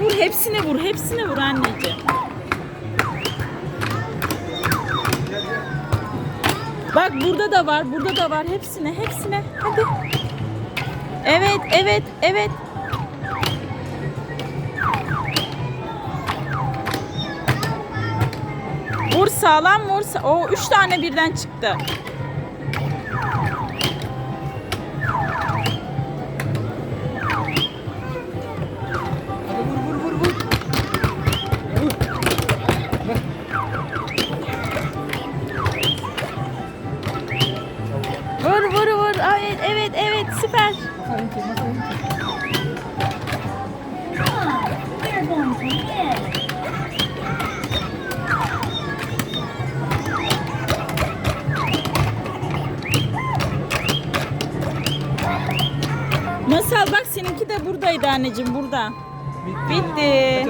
vur hepsine vur hepsine vur anneciğim. Bak burada da var burada da var hepsine hepsine hadi. Evet evet evet. Vur sağlam vur. O üç tane birden çıktı. Vur vur. Evet evet evet süper. Masal bak seninki de buradaydı anneciğim burada. Bitti.